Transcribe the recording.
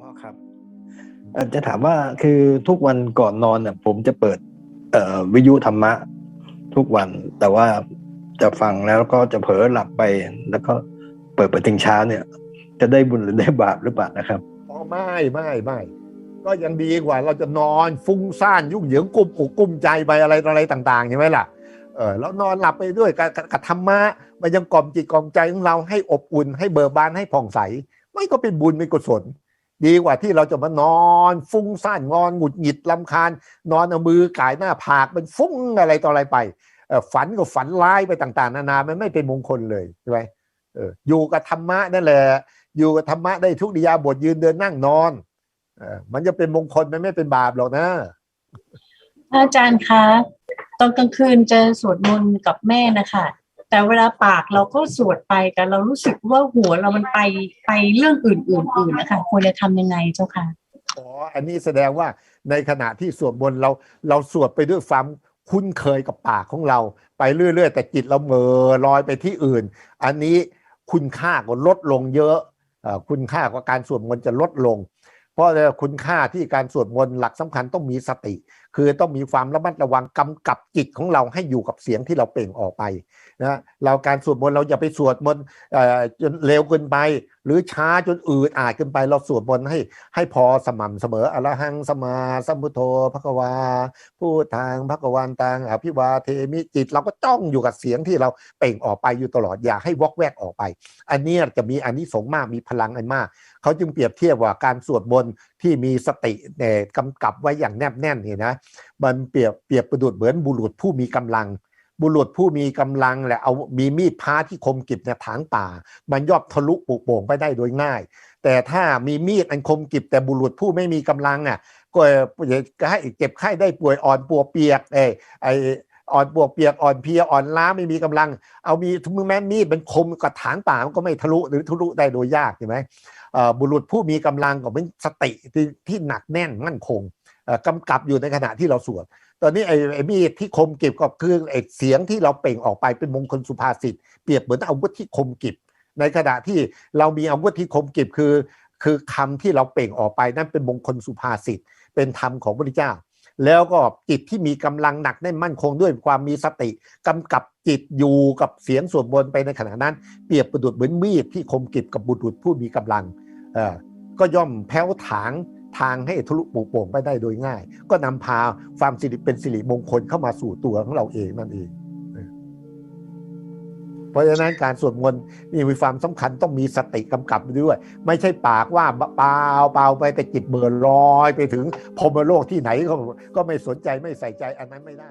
พ่อครับจะถามว่าคือทุกวันก่อนนอนเนี่ยผมจะเปิด เอ่อวิทยุธรรมะ ทุกวัน แต่ว่าจะฟังแล้วก็จะเผลอหลับไป แล้วก็เปิดไปถึงเช้าเนี่ย จะได้บุญหรือได้บาปหรือเปล่านะครับอ๋อไม่ไม่ไม่ก็ยังดีกว่าเราจะนอนฟุ้งซ่านยุ่งเหยิงกุมอกกุมใจไปอะไรอะไรต่างๆใช่ไหมล่ะเออแล้วนอนหลับไปด้วยกับกับกับธรรมะมันยังกล่อมจิตกล่อมใจของเราให้อบอุ่นให้เบิกบานให้ผ่องใส ไม่ก็เป็นบุญเป็นกุศล ดีกว่าที่เราจะมานอนฟุ้งซ่านงอนหงุดหงิดลำคาญ นอนเอามือกายหน้าผากเป็นฟุ้งอะไรต่ออะไรไปฝันก็ฝันร้ายไปต่างๆ นานามันไม่เป็นมงคลเลยใช่ไหมอยู่กับธรรมะนั่นแหละ อยู่กับธรรมะได้ทุกดิยาบทยืนเดินนั่งนอนอมันจะเป็นมงคลมันไม่เป็นบาปหรอกนะ อาจารย์คะตอนกลางคืนจะสวดมนต์กับแม่นะคะ แต่เวลาปากเราก็สวดไปแต่เรารู้สึกว่าหัวเรามันไปไปเรื่องอื่นๆอื่นนะคะควรจะทำยังไงเจ้าค่ะอ๋ออันนี้แสดงว่าในขณะที่สวดมนเราเราสวดไปด้วยความคุ้นเคยกับปากของเรา ไปเรื่อยๆ แต่จิตเราเมอลอยไปที่อื่น อันนี้คุณค่าก็ลดลงเยอะคุณค่าของการสวดมนต์จะลดลง ราะคุณค่าที่การสวดมนต์หลักสำคัญต้องมีสติ คือต้องมีความระมัดระวังกำกับจิตของเราให้อยู่กับเสียงที่เราเปล่งออกไปนะเราการสวดมนต์เราอย่าไปสวดมนต์เอ่อจนเร็วเกินไป รือช้าจนอืดอาดเกินไปเราสวดมนต์ให้ให้พอสม่ำเสมออรหังสมาสัมพุทโธพระกวาพูดทางพระกวันตังอภิวาเทมิจิต เราก็จ้องอยู่กับเสียงที่เราเป่งออกไปอยู่ตลอดอย่าให้วอกแวกออกไป อันนี้จะมีอันนี้สงมากมีพลังอันมาก เขาจึงเปรียบเทียบว่าการสวดมนต์ที่มีสติเนี่ยกำกับไว้อย่างแนบแน่นเนี่ยนะมันเปรียบเปรียบประดุดเหมือนบุรุษผู้มีกำลัง บุรุษผู้มีกำลังแหละเอามีมีดพระที่คมกริบเนี่ยถางป่า มันย่อมทะลุปุโป่งไปได้โดยง่าย แต่ถ้ามีมีดอันคมกริบแต่บุรุษผู้ไม่มีกำลังอะก็ให้เจ็บไข้ได้ป่วยอ่อนปวเปียกเอไออ่อนปวกเปียกอ่อนเพียอ่อนล้าไม่มีกำลัง เอามีมือแม้มีดมันคมกับถางป่ามันก็ไม่ทะลุหรือทะลุได้โดยยากใช่ไหมบุรุษผู้มีกำลังก็เป็นสติที่ที่หนักแน่นมั่นคง กำกับอยู่ในขณะที่เราสวดตอนนี้ไอ้ไอ้มีดที่คมกิบก็คือไอ้เสียงที่เราเปล่งออกไปเป็นมงคลสุภาษิตเปรียบเหมือนอาวุธที่คมกิบในขณะที่เรามีอาวุธที่คมกิบคือ คือคำที่เราเปล่งออกไปนั่นเป็นมงคลสุภาษิตเป็นธรรมของพระเจ้า แล้วก็จิตที่มีกำลังหนักแน่นมั่นคงด้วยความมีสติกำกับจิตอยู่กับเสียงสวดมนต์ไปในขณะนั้น เปรียบประดุดเหมือนมีดที่คมกิบกับบุตรผู้มีกำลังเอ่อก็ย่อมแผ้วถาง ทางให้ทะลุปูโป่งไปได้โดยง่าย ก็นำพาความสิริเป็นสิริมงคลเข้ามาสู่ตัวของเราเองนั่นเอง เพราะฉะนั้นการสวดมนต์นี่มีความสำคัญต้องมีสติกำกับไปด้วย ไม่ใช่ปากว่าเปล่าเปล่าไปแต่จิตเบื่อลอยไปถึงพรมโลกที่ไหนก็ก็ไม่สนใจไม่ใส่ใจอันนั้นไม่ได้